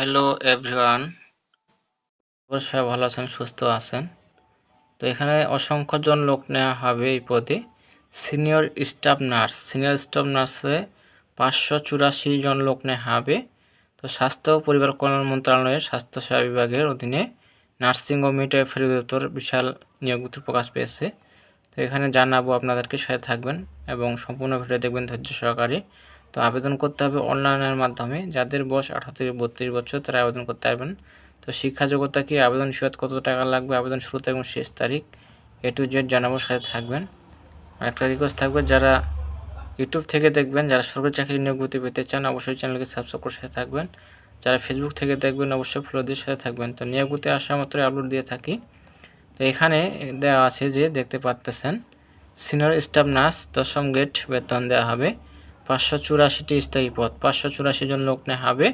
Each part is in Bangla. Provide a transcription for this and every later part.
হ্যালো এভরিওয়ান সবাই ভালো আছেন, সুস্থ আছেন? তো এখানে অসংখ্য জন লোক নেওয়া হবে এই পদে। Senior staff nurse senior staff নার্সে পাঁচশো চুরাশি জন লোক নেওয়া হবে। তো স্বাস্থ্য ও পরিবার কল্যাণ মন্ত্রণালয়ের স্বাস্থ্যসেবা বিভাগের অধীনে নার্সিং ও মিডওয়াইফারি দপ্তর বিশাল নিয়োগ প্রকাশ পেয়েছে। তো এখানে জানাব, আপনাদেরকে সাথে থাকবেন এবং সম্পূর্ণ ভিডিও দেখবেন ধৈর্য সহকারে। তো আবেদন করতে হবে অনলাইনের মাধ্যমে। যাদের বয়স আঠারো থেকে বত্রিশ বছর, তারা আবেদন করতে পারবেন। তো শিক্ষা যোগ্যতা কি? আবেদন ফিরত কত টাকা লাগবে? আবেদন শুরু এবং শেষ তারিখ এ টু জেড জানাব, সাথে থাকবেন। একটা রিকোয়েস্ট থাকবে, যারা ইউটিউব থেকে দেখবেন, যারা সরকারি চাকরি নিয়োগতি পেতে চান, অবশ্যই চ্যানেলকে সাবস্ক্রাইব করে সাথে থাকবেন। যারা ফেসবুক থেকে দেখবেন, অবশ্যই ফলো দিয়ে সাথে থাকবেন। তো নিয়োগতি আসা মাত্রই আপলোড দিয়ে থাকি। তো এখানে দেওয়া আছে যে, দেখতে পাচ্তেছেন সিনিয়র স্টাফ নার্স দশম গ্রেড বেতন দেওয়া হবে। পাঁচশো চুরাশিটি স্থায়ী পদ পাঁচশো চুরাশি জন লোক নেওয়া হবে।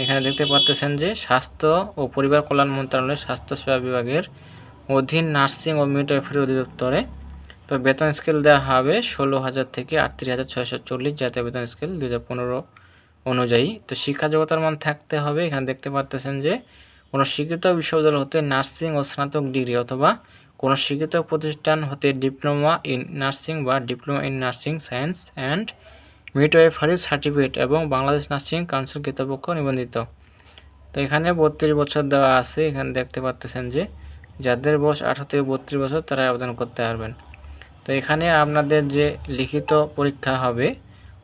এখানে দেখতে পাচ্তেছেন যে স্বাস্থ্য ও পরিবার কল্যাণ মন্ত্রণালয়ের স্বাস্থ্যসেবা বিভাগের অধীন নার্সিং ও মিডওয়াইফারি অধিদপ্তরে। তো বেতন স্কেল দেওয়া হবে ষোলো হাজার থেকে আটত্রিশ হাজার ছয়শো চল্লিশ জাতীয় বেতন স্কেল দু হাজার পনেরো অনুযায়ী। তো শিক্ষা জগতার মান থাকতে হবে। এখানে দেখতে পাচ্তেছেন যে কোনো শিক্ষিত বিশ্ববিদ্যালয় হতে নার্সিং ও স্নাতক ডিগ্রি অথবা কোনো শিক্ষিত প্রতিষ্ঠান হতে ডিপ্লোমা ইন নার্সিং বা diploma in nursing science and midwifery certificate এবং বাংলাদেশ নার্সিং কাউন্সিল কর্তৃপক্ষ নিবন্ধিত। তো এখানে বত্রিশ বছর দেওয়া আছে, এখানে দেখতে পাচ্তেছেন যে যাদের বয়স আঠারো থেকে বত্রিশ বছর, তারা আবেদন করতে পারবেন। তো এখানে আপনাদের যে লিখিত পরীক্ষা হবে,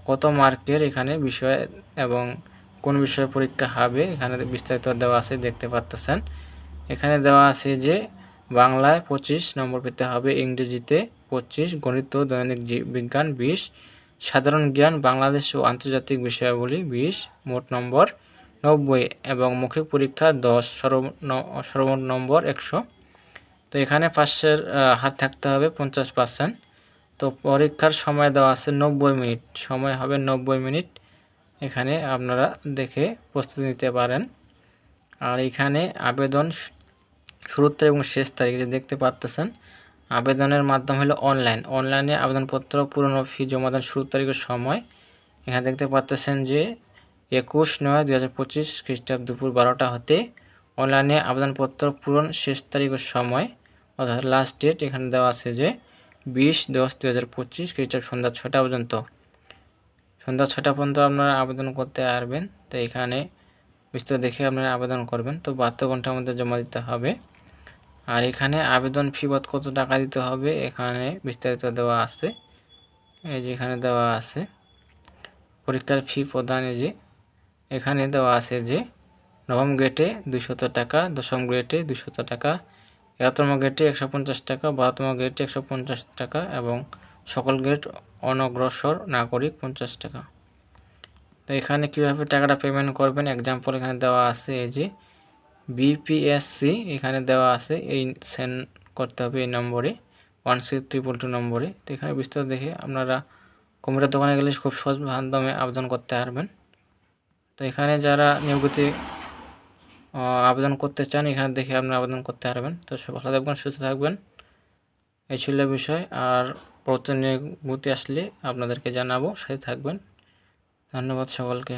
কত মার্কের এখানে বিষয় এবং কোন বিষয়ে পরীক্ষা হবে, এখানে বিস্তারিত দেওয়া আছে, দেখতে পাচ্তেছেন এখানে দেওয়া আছে যে বাংলায় পঁচিশ নম্বর পেতে হবে, ইংরেজিতে পঁচিশ, গণিত, দৈনিক বিজ্ঞান বিশ সাধারণ জ্ঞান, বাংলাদেশ ও আন্তর্জাতিক বিষয়াবলী বিশ, মোট নম্বর নব্বই এবং মৌখিক পরীক্ষা দশ, সর্বমোট নম্বর একশো। তো এখানে পাশের হার থাকতে হবে পঞ্চাশ পার্সেন্ট তো পরীক্ষার সময় দেওয়া আছে নব্বই মিনিট। সময় হবে নব্বই মিনিট। এখানে আপনারা দেখে প্রস্তুতি নিতে পারেন। আর এখানে আবেদন শুরুর তারিখ এবং শেষ তারিখ দেখতে পাচ্তেছেন আবেদনের মাধ্যম হলো অনলাইন অনলাইনে আবেদনপত্র, পুরনো ফি জমা দেন শুরুর তারিখের সময়। এখানে দেখতে পাচ্তেছেন যে একুশ নয় দু হাজার পঁচিশ খ্রিস্টাব্দ দুপুর বারোটা হতে অনলাইনে আবেদনপত্র পূরণ শেষ তারিখের সময়, অর্থাৎ লাস্ট ডেট এখানে দেওয়া আছে যে বিশ দশ দু হাজার পঁচিশ খ্রিস্টাব্দ সন্ধ্যা ছটা পর্যন্ত। সন্ধ্যা ছটা পর্যন্ত আপনারা আবেদন করতে পারবেন। তো এখানে বিস্তারিত দেখে আপনারা আবেদন করবেন। তো বাহাত্তর ঘণ্টার মধ্যে জমা দিতে হবে। আর এখানে আবেদন ফি বাদ কত টাকা দিতে হবে এখানে বিস্তারিত দেওয়া আছে। এই যে এখানে দেওয়া আছে। পরীক্ষার ফি প্রদানে যে এখানে দেওয়া আছে যে নবম গ্রেডে দুশত টাকা, দশম গ্রেডে দুশত টাকা, এগারোতম গ্রেডে একশো পঞ্চাশ টাকা, বারোতম গ্রেডে একশো পঞ্চাশ টাকা এবং সকল গ্রেড অনগ্রসর নাগরিক পঞ্চাশ টাকা। তো এখানে কীভাবে টাকাটা পেমেন্ট করবেন? এক্সাম্পল এখানে দেওয়া আছে এই যে বিপিএসসি এখানে দেওয়া আছে, এই সেন্ড করতে হবে এই নম্বরে ওয়ান সিক্স ট্রিপল টু নম্বরে। তো এখানে বিস্তারিত দেখে আপনারা কম্পিউটার দোকানে গেলে খুব সহজ মাধ্যমে আবেদন করতে পারবেন। তো এখানে যারা নিয়োগতি আবেদন করতে চান, এখানে দেখে আপনারা আবেদন করতে পারবেন। তো সব ভালো থাকবেন, সুস্থ থাকবেন। এই ছিল বিষয়। আর প্রতি নিয়োগতি আসলে আপনাদেরকে জানাব, সাথে থাকবেন। ধন্যবাদ সকলকে।